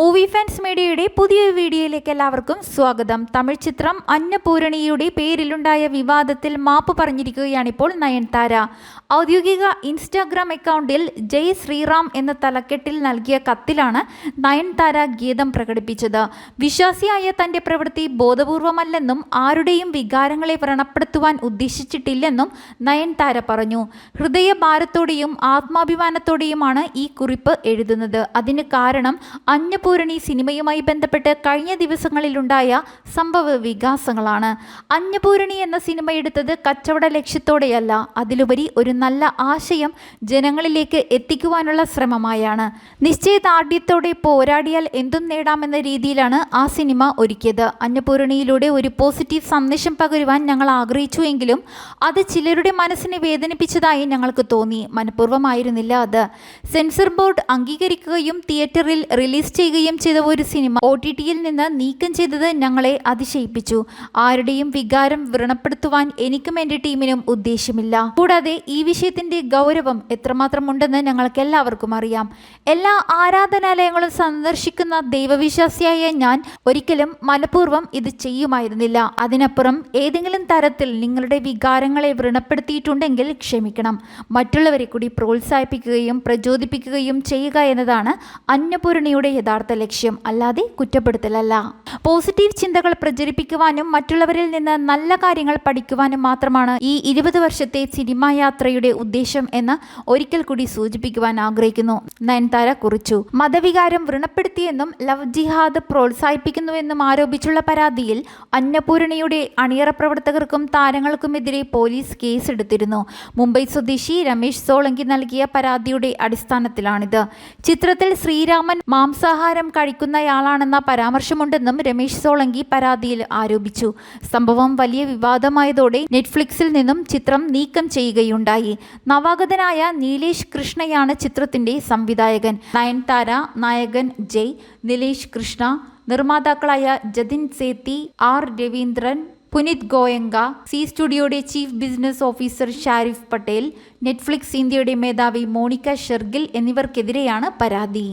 Movie fans മീഡിയയുടെ പുതിയ വീഡിയോയിലേക്ക് എല്ലാവർക്കും സ്വാഗതം. തമിഴ് ചിത്രം അന്നപൂരണിയുടെ പേരിലുണ്ടായ വിവാദത്തിൽ മാപ്പ് പറഞ്ഞിരിക്കുകയാണിപ്പോൾ നയൻതാര. ഔദ്യോഗിക ഇൻസ്റ്റാഗ്രാം അക്കൗണ്ടിൽ ജയ് ശ്രീറാം എന്ന തലക്കെട്ടിൽ നൽകിയ കത്തിലാണ് നയൻതാര ഗീതം പ്രകടിപ്പിച്ചത്. വിശ്വാസിയായ തന്റെ പ്രവൃത്തി ബോധപൂർവമല്ലെന്നും ആരുടെയും വികാരങ്ങളെ വ്രണപ്പെടുത്തുവാൻ ഉദ്ദേശിച്ചിട്ടില്ലെന്നും നയൻതാര പറഞ്ഞു. ഹൃദയഭാരത്തോടെയും ആത്മാഭിമാനത്തോടെയുമാണ് ഈ കുറിപ്പ് എഴുതുന്നത്. അതിന് കാരണം അന്നപൂരണി സിനിമയുമായി ബന്ധപ്പെട്ട് കഴിഞ്ഞ ദിവസങ്ങളിലുണ്ടായ സംഭവ വികാസങ്ങളാണ്. അന്നപൂരണി എന്ന സിനിമ എടുത്തത് കച്ചവട ലക്ഷ്യത്തോടെയല്ല. അതിലുപരി ഒരു നല്ല ആശയം ജനങ്ങളിലേക്ക് എത്തിക്കുവാനുള്ള ശ്രമമായാണ്. നിശ്ചയദാർഢ്യത്തോടെ പോരാടിയാൽ എന്തും നേടാമെന്ന രീതിയിലാണ് ആ സിനിമ ഒരുക്കിയത്. അന്നപൂരണിയിലൂടെ ഒരു പോസിറ്റീവ് സന്ദേശം പകരുവാൻ ഞങ്ങൾ ആഗ്രഹിച്ചുവെങ്കിലും അത് ചിലരുടെ മനസ്സിനെ വേദനിപ്പിച്ചതായി ഞങ്ങൾക്ക് തോന്നി. മനഃപൂർവമായിരുന്നില്ല അത്. സെൻസർ ബോർഡ് അംഗീകരിക്കുകയും തിയേറ്ററിൽ റിലീസ് ചെയ്യുകയും ചെയ്ത ഒരു സിനിമ ഒ ടി ടിയിൽ നിന്ന് നീക്കം ചെയ്തത് ഞങ്ങളെ അതിശയിപ്പിച്ചു. ആരുടെയും വികാരം വ്രണപ്പെടുത്തുവാൻ എനിക്കും എന്റെ ടീമിനും ഉദ്ദേശമില്ല. കൂടാതെ ഈ വിഷയത്തിന്റെ ഗൗരവം എത്രമാത്രം ഉണ്ടെന്ന് ഞങ്ങൾക്ക് എല്ലാവർക്കും അറിയാം. എല്ലാ ആരാധനാലയങ്ങളും സന്ദർശിക്കുന്ന ദൈവവിശ്വാസിയായ ഞാൻ ഒരിക്കലും മനഃപൂർവം ഇത് ചെയ്യുമായിരുന്നില്ല. അതിനപ്പുറം ഏതെങ്കിലും തരത്തിൽ നിങ്ങളുടെ വികാരങ്ങളെ വ്രണപ്പെടുത്തിയിട്ടുണ്ടെങ്കിൽ ക്ഷമിക്കണം. മറ്റുള്ളവരെ കൂടി പ്രോത്സാഹിപ്പിക്കുകയും പ്രചോദിപ്പിക്കുകയും ചെയ്യുക എന്നതാണ് അന്നപൂർണിയുടെ യഥാർത്ഥ ലക്ഷ്യം അല്ലാതെ കുറ്റപ്പെടുത്തലല്ല. പോസിറ്റീവ് ചിന്തകൾ പ്രചരിപ്പിക്കുവാനും മറ്റുള്ളവരിൽ നിന്ന് നല്ല കാര്യങ്ങൾ പഠിക്കുവാനും മാത്രമാണ് ഈ ഇരുപത് വർഷത്തെ സിനിമാ യാത്രയുടെ ഉദ്ദേശം എന്ന് ഒരിക്കൽ കൂടി സൂചിപ്പിക്കുവാൻ ആഗ്രഹിക്കുന്നു. നയൻതാര കുറിച്ചു. മതവികാരം വ്രണപ്പെടുത്തിയെന്നും ലവ് ജിഹാദ് പ്രോത്സാഹിപ്പിക്കുന്നുവെന്നും ആരോപിച്ചുള്ള പരാതിയിൽ അന്നപൂർണിയുടെ അണിയറ പ്രവർത്തകർക്കും താരങ്ങൾക്കുമെതിരെ പോലീസ് കേസെടുത്തിരുന്നു. മുംബൈ സ്വദേശി രമേശ് സോളങ്കി നൽകിയ പരാതിയുടെ അടിസ്ഥാനത്തിലാണിത്. ചിത്രത്തിൽ ശ്രീരാമൻ മാംസാഹാരം കഴിക്കുന്നയാളാണെന്ന പരാമർശമുണ്ടെന്നും രമേശ് സോളങ്കി പരാതിയിൽ ആരോപിച്ചു. സംഭവം വലിയ വിവാദമായതോടെ നെറ്റ്ഫ്ലിക്സിൽ നിന്നും ചിത്രം നീക്കം ചെയ്യുകയുണ്ടായി. നവാഗതനായ നീലേഷ് കൃഷ്ണയാണ് ചിത്രത്തിന്റെ സംവിധായകൻ. നയൻതാര നായകൻ ജയ് നിലേഷ് കൃഷ്ണ നിർമ്മാതാക്കളായ Jatin Sethi R Raveendran Punit Goenka C സ്റ്റുഡിയോയുടെ chief business officer Sharif Patel Netflix ഇന്ത്യയുടെ മേധാവി മോണിക്ക ഷെർഗിൽ എന്നിവർക്കെതിരെയാണ് പരാതി.